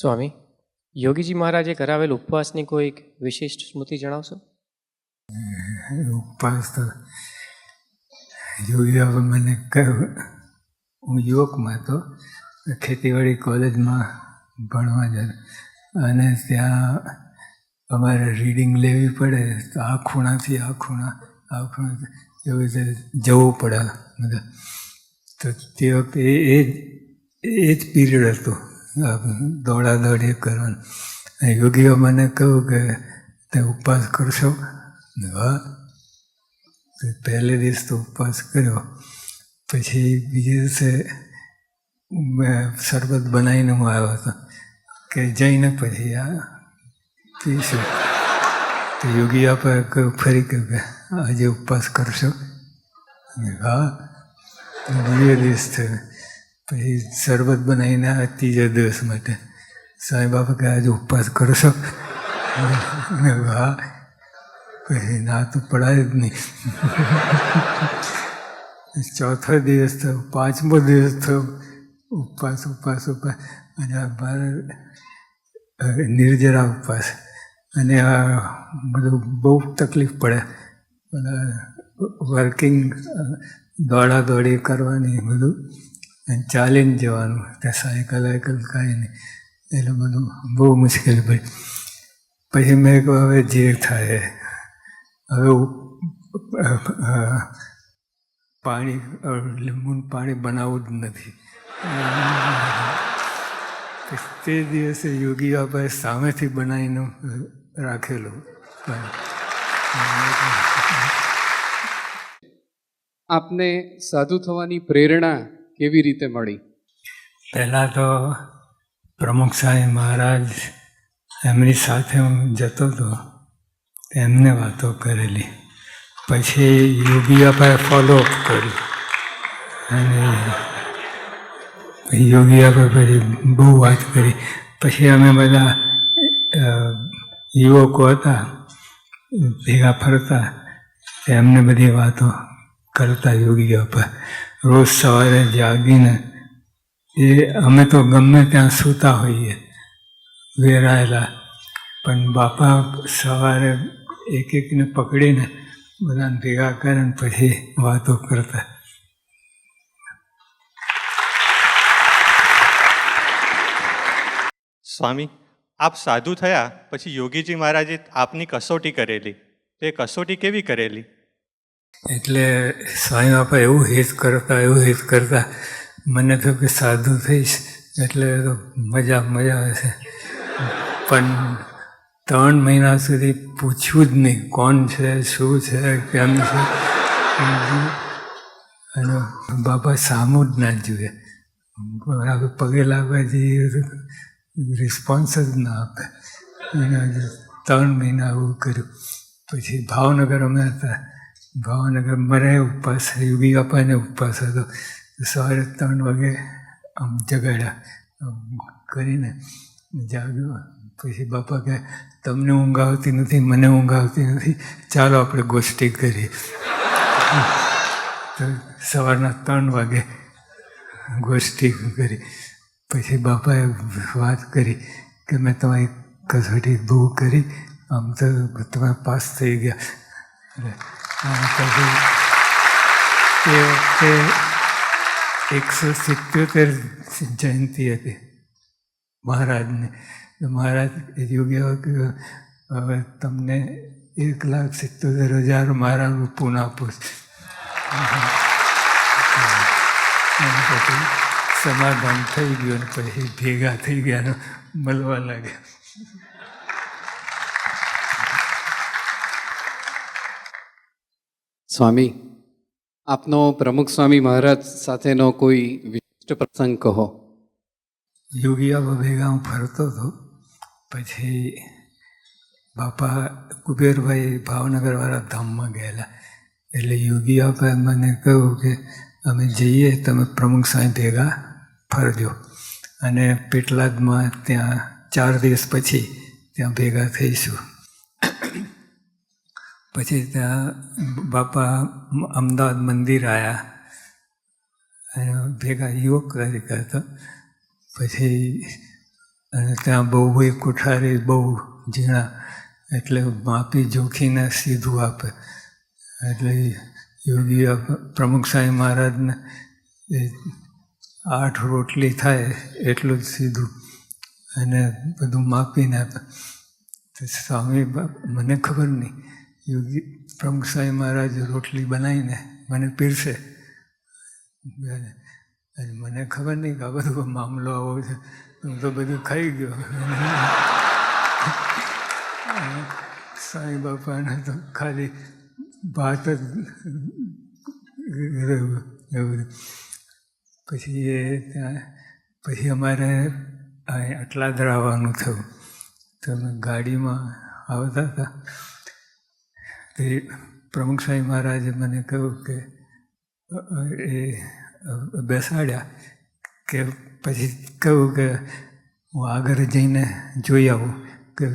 સ્વામી, યોગીજી મહારાજે કરાવેલ ઉપવાસની કોઈક વિશિષ્ટ સ્મૃતિ જણાવશો? ઉપવાસ તો યોગી બાબા મને કહ્યું, હું યુવકમાં તો ખેતીવાડી કોલેજમાં ભણવા જતો અને ત્યાં અમારે રીડિંગ લેવી પડે, તો આ ખૂણાથી આ ખૂણા આ ખૂણા એવી રીતે જવું પડે. તો તે વખતે એ જ એ જ પીરિયડ હતો. આ દોડા દોડી કરવાનું. અને યોગીઓ મને કહ્યું કે તે ઉપવાસ કરશો? મેં કીધું, હા. તો પહેલે દિવસ તો ઉપવાસ કર્યો. પછી બીજે દિવસે મેં શરબત બનાવીને હું આવ્યો હતો. કે જઈને પછી આ પીશું. તો યોગી આપે કહ્યું ફરી કહ્યું કે આજે ઉપવાસ કરશો? મેં કીધું, હા. બીજે દિવસ થયો. પછી શરબત બનાવીને આ ત્રીજા દિવસ માટે. સાંઈ બાપા કે, આજે ઉપવાસ કરશો છો? હા પછી ના તો પડાય જ નહીં. ચોથો દિવસ થયો, પાંચમો દિવસ થયો, ઉપવાસ ઉપવાસ ઉપવાસ. અને આ મારે નિર્જરા ઉપવાસ. અને આ બધું બહુ તકલીફ પડે. વર્કિંગ દોડા દોડી કરવાની બધું. ચાલીને જવાનું. ત્યાં સાયકલ વાયકલ કાંઈ નહીં. એટલે બધું બહુ મુશ્કેલ પડી. પછી મેં કહ્યું હવે જે થાય. હવે પાણી લીંબુનું પાણી બનાવવું જ નથી. તે દિવસે યોગી બાપાએ સામેથી બનાવીને રાખેલું આપને સાધુ થવાની પ્રેરણા કેવી રીતે મળી? પહેલાં તો પ્રમુખ સાહેબ મહારાજ એમની સાથે હું જતો હતો. એમને વાતો કરેલી. પછી યોગી બાપાએ ફોલોઅપ કર્યું અને યોગી બાપા પછી બહુ વાત કરી. પછી અમે બધા યુવકો હતા, ભેગા ફરતા, એમને બધી વાતો કરતા યોગી બાપા રોજ સવારે જાગીને એ અમે તો ગમે ત્યાં સૂતા હોઈએ, વેરાયેલા. પણ બાપા સવારે એક એકને પકડીને બધાને ભેગા કરે ને પછી વાતો કરતા. સ્વામી, આપ સાધુ થયા, પછી યોગીજી મહારાજે આપની કસોટી કરેલી. તે કસોટી કેવી કરેલી? એટલે સ્વામી બાપા એવું હિત કરતા, એવું હિત કરતા, મને થયું કે સાધુ થઈશ, એટલે તો મજા મજા હશે પણ ત્રણ મહિના સુધી પૂછ્યું જ નહીં, કોણ છે, શું છે, કેમ છે? અને બાપા સામું જ ના આપણે પગે લાગવા જઈએ રિસ્પોન્સ જ ના આપે. અને ત્રણ મહિના આવું કર્યું. પછી ભાવનગર અમે હતા. ભાવનગર મને ઉપવાસ યોગી બાપાને ઉપવાસ હતો સવારે ત્રણ વાગે આમ જગાડ્યા કરીને જાગ્યો પછી બાપા કહે તમને ઊંઘ આવતી નથી મને ઊંઘ આવતી નથી ચાલો આપણે ગોષ્ઠી કરીએ તો સવારના ત્રણ વાગે ગોષ્ઠી કરી પછી બાપાએ વાત કરી કે મેં તમારી કસોટી બહુ કરી આમ તો તમે પાસ થઈ ગયા એ વખતે એકસો સિત્યોતેર જયંતિ હતી મહારાજની મહારાજ યોગ્ય હવે તમને એક લાખ સિત્તોતેર હજાર મારા પૂન આપું પછી સમાધાન થઈ ગયું પછી ભેગા થઈ ગયા મળવા લાગ્યા. સ્વામી, આપનો પ્રમુખ સ્વામી મહારાજ સાથેનો કોઈ વિશિષ્ટ પ્રસંગ કહો. યોગીયા ભેગા હું ફરતો હતો. પછી બાપા કુબેરભાઈ ભાવનગરવાળા ધામમાં ગયેલા. એટલે યોગી બાપાએ મને કહ્યું કે અમે જઈએ, તમે પ્રમુખ સ્વામી ભેગા ફરજો. અને પેટલાદમાં ત્યાં ચાર દિવસ પછી ત્યાં ભેગા થઈશું. પછી ત્યાં બાપા અમદાવાદ મંદિર આવ્યા અને ભેગા યુવક તરીકે હતા પછી અને ત્યાં બહુ બહુ કોઠારી, બહુ ઝીણા. એટલે માપી જોખીને સીધું આપે. એટલે યોગી પ્રમુખ સાંઈ મહારાજને એ આઠ રોટલી થાય એટલું જ સીધું. અને બધું માપીને આપે. તો સ્વામી મને ખબર નહીં. યોગી પ્રમુખ સ્વામી મહારાજ રોટલી બનાવીને મને પીરશે અને મને ખબર નહીં કે આ બધો મામલો આવો છે. હું તો બધું ખાઈ ગયો. સાંઈ બાપાને તો ખાલી ભાત જ રહ્યું. એવું. પછી એ ત્યાં, પછી અમારે અહીં અટલાદરા આવવાનું થયું. તો અમે ગાડીમાં આવતા હતા. તે પ્રમુખ સ્વામી મહારાજે મને કહ્યું કે, એ બેસાડ્યા કે પછી કહ્યું કે હું આગળ જઈને જોઈ આવું કે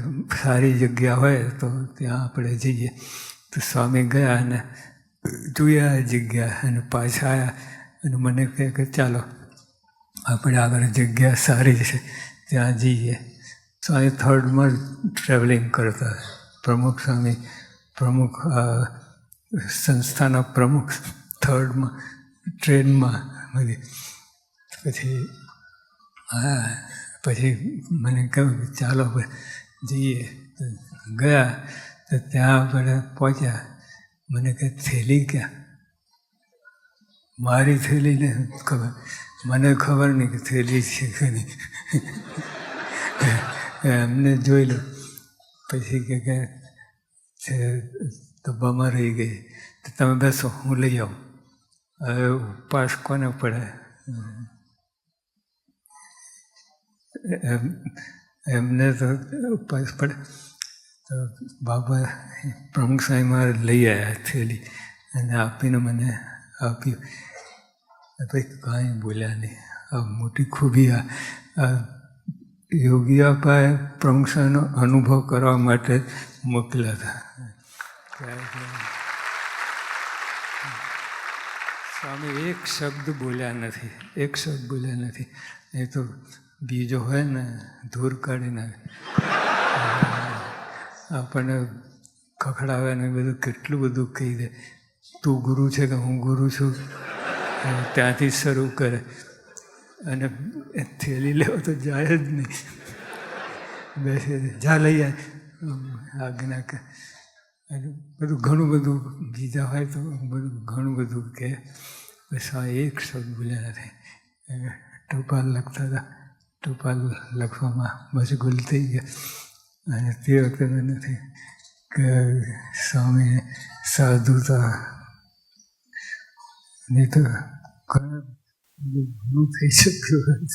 સારી જગ્યા હોય તો ત્યાં આપણે જઈએ. તો સ્વામી ગયા અને જોયા જગ્યા અને પાછા આવ્યા અને મને કહે કે ચાલો, આપણે આગળ જગ્યા સારી છે, ત્યાં જઈએ. સ્વામી થર્ડમાં ટ્રાવેલિંગ કરતા પ્રમુખ સ્વામી પ્રમુખ સંસ્થાના પ્રમુખ થર્ડમાં ટ્રેનમાં બધી. પછી, હા, પછી મને કહ્યું કે ચાલો જઈએ. ગયા, તો ત્યાં આપણે પહોંચ્યા. મને કે, થેલી ક્યાં? મારી થેલીને ખબર. મને ખબર નહીં કે થેલી છે કે નહીં. એમને જોઈ લો. પછી કે છે, ડબ્બામાં રહી ગઈ. તો તમે બેસો, હું લઈ આવું. હવે ઉપવાસ કોને પડે? એમ, એમને તો ઉપવાસ પડે. તો બાબા પ્રમુખ સાહેબ મારે લઈ આવ્યા થેલી અને આપીને મને આપ્યું. પછી કાંઈ બોલ્યા નહીં. આ મોટી ખૂબી, આ યોગી અપાએ પ્રમુખ સાહેબનો અનુભવ કરવા માટે મોકલ્યા હતા. સ્વામી, એક શબ્દ બોલ્યા નથી, એક શબ્દ બોલ્યા નથી. એ તો બીજો હોય ને, ધૂર કાઢી નાખે. આપણને ખખડાવે ને બધું કેટલું બધું કહી દે. તું ગુરુ છે કે હું ગુરુ છું? ત્યાંથી શરૂ કરે. અને થેલી લેવો તો જાય જ નહીં. બેસે, જા લઈ આય. આજ્ઞા અને બધું ઘણું બધું બીજા હોય તો બધું ઘણું બધું કે બસ એક શબ્દ બોલ્યા નથી ટોપાલ લખતા હતા. ટપાલ લખવામાં મશગુલ થઈ ગયા અને તે વખતે નથી કે સ્વામી સાધુતા નહીં તો ઘણું થઈ શક્યું